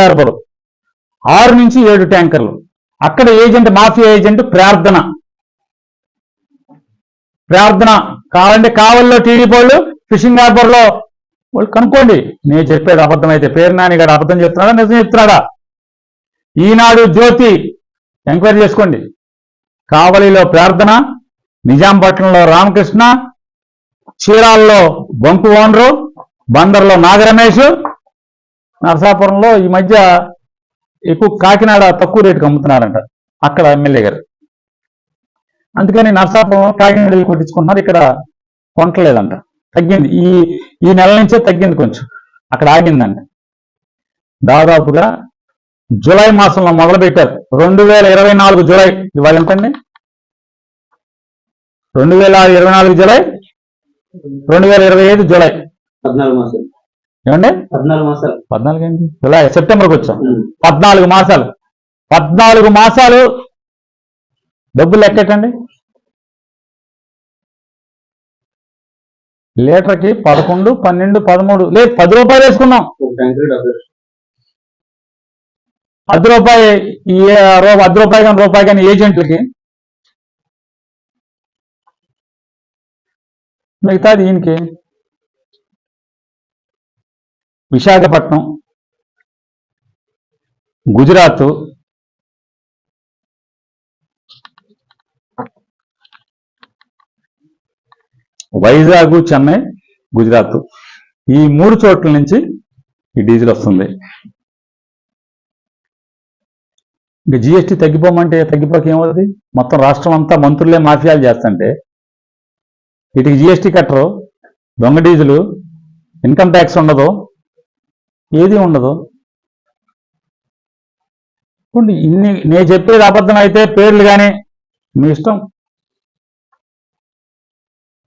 Harbour ఆరు నుంచి ఏడు ట్యాంకర్లు. అక్కడ ఏజెంట్ మాఫియా ఏజెంట్ ప్రార్థన. ప్రార్థన కావాలంటే కావల్లో టీడీపీ వాళ్ళు ఫిషింగ్ హార్బర్లో వాళ్ళు కనుక్కోండి. నేను చెప్పేది అబద్ధం అయితే. పేరు నాని గారు అబద్ధం చెప్తున్నాడా నిజం చెప్తున్నాడా? ఈనాడు జ్యోతి ఎంక్వైరీ చేసుకోండి. కావలిలో ప్రార్థన నిజాంపట్నంలో రామకృష్ణ చీరాల్లో బొంకు ఓనరు బందర్లో నాగరమేష్ నరసాపురంలో ఈ మధ్య ఎక్కువ కాకినాడ తక్కువ రేటుకి అమ్ముతున్నారంట అక్కడ ఎమ్మెల్యే గారు. అందుకని నరసాపురం కాకినాడ కొట్టించుకున్నారు కొట్టించుకుంటున్నారు. ఇక్కడ కొంటలేదంట తగ్గింది. ఈ ఈ నెల నుంచే తగ్గింది కొంచెం. అక్కడ ఆగిందంట. దాదాపుగా జూలై మాసంలో మొదలు పెట్టారు రెండు వేల ఇరవై నాలుగు జూలై ఇవాళ ఎంతండి? రెండు వేల ఇరవై నాలుగు జూలై రెండు వేల ఇరవై ఐదు జూలై. పద్నాలుగు మాసాలు. ఏమండి? పద్నాలుగు మాసాలు. పద్నాలుగు ఏంటి? జూలై సెప్టెంబర్కి వచ్చాం. పద్నాలుగు మాసాలు. పద్నాలుగు మాసాలు డబ్బులు లెక్కటండి లీటర్కి పదకొండు పన్నెండు పదమూడు. లేదు పది రూపాయలు వేసుకున్నాం. పది రూపాయి పది రూపాయి కానీ రూపాయి కానీ ఏజెంట్లకి మిగతాది ఈయనకి విశాఖపట్నం గుజరాత్ వైజాగ్ చెన్నై గుజరాత్. ఈ మూడు చోట్ల నుంచి ఈ డీజిల్ వస్తుంది. ఇంకా జిఎస్టీ తగ్గిపోమంటే తగ్గిపోక ఏమవుతుంది? మొత్తం రాష్ట్రం అంతా మంత్రులే మాఫియాలు చేస్తుంటే వీటికి జిఎస్టీ కట్టరు. దొంగ డీజిలు ఇన్కమ్ ట్యాక్స్ ఉండదు. ఏది ఉండదు. ఇన్ని నేను చెప్పేది అబద్ధం అయితే పేర్లు కానీ మీ ఇష్టం.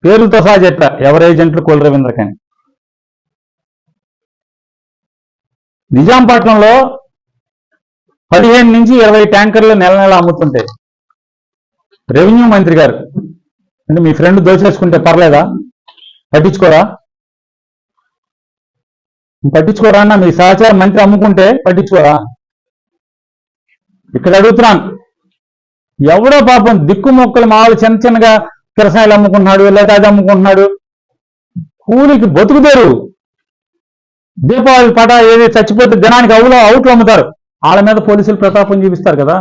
పేర్లతో సహా చెప్పా ఎవరు ఏజెంట్లు కోల్ రవీంద్ర కానీ. నిజాంపట్నంలో పదిహేను నుంచి ఇరవై ట్యాంకర్లు నెల నెల అమ్ముతుంటే రెవెన్యూ మంత్రి గారు అంటే మీ ఫ్రెండ్ దోచేసుకుంటే పర్లేదా? పట్టించుకోరా? పట్టించుకోరా అన్న మీ సహచార మంత్రి అమ్ముకుంటే పట్టించుకోరా? ఇక్కడ అడుగుతున్నాను. ఎవడో పాపం దిక్కు మొక్కలు మామూలు చిన్న చిన్నగా కిరసాయలు అమ్ముకుంటున్నాడు లేదా అది అమ్ముకుంటున్నాడు. కూలికి బతుకుతారు దీపావళి పట ఏది చచ్చిపోతే దినానికి అవులో అవుట్లు అమ్ముతారు. వాళ్ళ మీద పోలీసులు ప్రతాపం చూపిస్తారు కదా.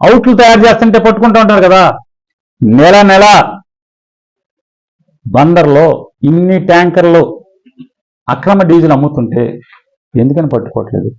అవుట్లు తయారు చేస్తుంటే పట్టుకుంటూ ఉంటారు కదా. నెల నెల బందర్లో ఇన్ని ట్యాంకర్లు అక్రమ డీజిల్ అమ్ముతుంటే ఎందుకని పట్టుకోవట్లేదు?